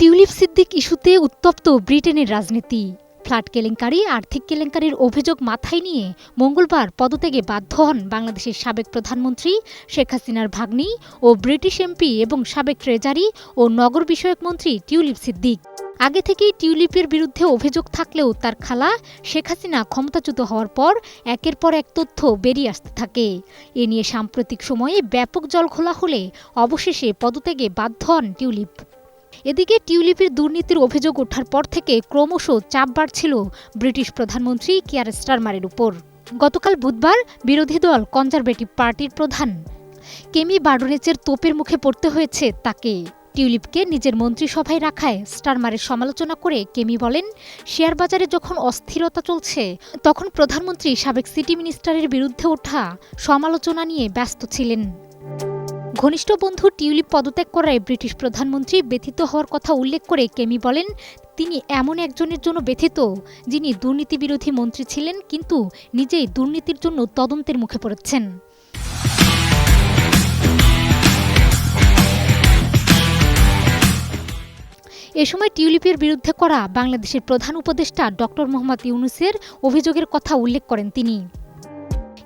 Tulip Siddique ইস্যুতে উত্তপ্ত ব্রিটেনের রাজনীতি। ফ্ল্যাট কেলেঙ্কারি, আর্থিক কেলেঙ্কারির অভিযোগ মাথায় নিয়ে মঙ্গলবার পদত্যাগে বাধ্য হন বাংলাদেশের সাবেক প্রধানমন্ত্রী শেখ হাসিনার ভাগ্নি ও ব্রিটিশ এমপি এবং সাবেক ট্রেজারি ও নগর বিষয়ক মন্ত্রী টিউলিপ সিদ্দিক। আগে থেকেই টিউলিপের বিরুদ্ধে অভিযোগ থাকলেও তার খালা শেখ হাসিনা ক্ষমতাচ্যুত হওয়ার পর একের পর এক তথ্য বেরিয়ে আসতে থাকে। এ নিয়ে সাম্প্রতিক সময়ে ব্যাপক জল খোলা হলে অবশেষে পদত্যাগে বাধ্য হন টিউলিপ। এদিকে টিউলিপের দুর্নীতির অভিযোগ ওঠার পর থেকে ক্রমশ চাপ বাড়ছিল ব্রিটিশ প্রধানমন্ত্রী কিয়ার স্টারমারের উপর। গতকাল বুধবার বিরোধী দল কনজারভেটিভ পার্টির প্রধান কেমি বার্ডোনেচের তোপের মুখে পড়তে হয়েছে তাকে। টিউলিপকে নিজের মন্ত্রিসভায় রাখায় স্টারমারের সমালোচনা করে কেমি বলেন, শেয়ার বাজারে যখন অস্থিরতা চলছে, তখন প্রধানমন্ত্রী সাবেক সিটি মিনিস্টারের বিরুদ্ধে ওঠা সমালোচনা নিয়ে ব্যস্ত ছিলেন। ঘনিষ্ঠ বন্ধু টিউলিপ পদত্যাগ করায় ব্রিটিশ প্রধানমন্ত্রী ব্যথিত হওয়ার কথা উল্লেখ করে কেমি বলেন, তিনি এমন একজনের জন্য ব্যথিত, যিনি দুর্নীতি বিরোধী মন্ত্রী ছিলেন, কিন্তু নিজেই দুর্নীতির জন্য তদন্তের মুখে পড়েছেন। এ সময় টিউলিপের বিরুদ্ধে করা বাংলাদেশের প্রধান উপদেষ্টা ডক্টর মোহাম্মদ ইউনুসের অভিযোগের কথা উল্লেখ করেন তিনি।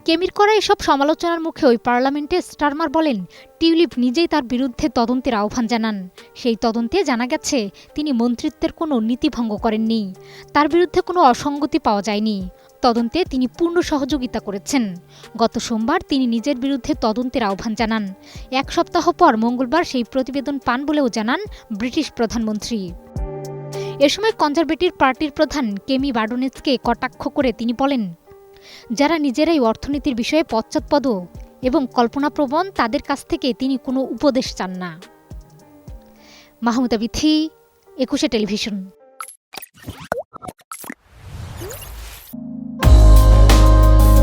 কেমির করা এসব সমালোচনার মুখে ওই পার্লামেন্টে স্টারমার বলেন, টিউলিপ নিজেই তার বিরুদ্ধে তদন্তের আহ্বান জানান। সেই তদন্তে জানা গেছে, তিনি মন্ত্রিত্বের কোনো নীতিভঙ্গ করেননি। তার বিরুদ্ধে কোনো অসঙ্গতি পাওয়া যায়নি। তদন্তে তিনি পূর্ণ সহযোগিতা করেছেন। গত সোমবার তিনি নিজের বিরুদ্ধে তদন্তের আহ্বান জানান। এক সপ্তাহ পর মঙ্গলবার সেই প্রতিবেদন পান বলেও জানান ব্রিটিশ প্রধানমন্ত্রী। এ সময় কনজারভেটিভ পার্টির প্রধান কেমি বার্ডোনেসকে কটাক্ষ করে তিনি বলেন যারা নিজেরাই অর্থনীতির বিষয়ে পশ্চাৎপদ এবং কল্পনাপ্রবণ, তাদের কাছ থেকে তিনি কোনো উপদেশ চান না। মাহমুদা বিথি, একুশে টেলিভিশন।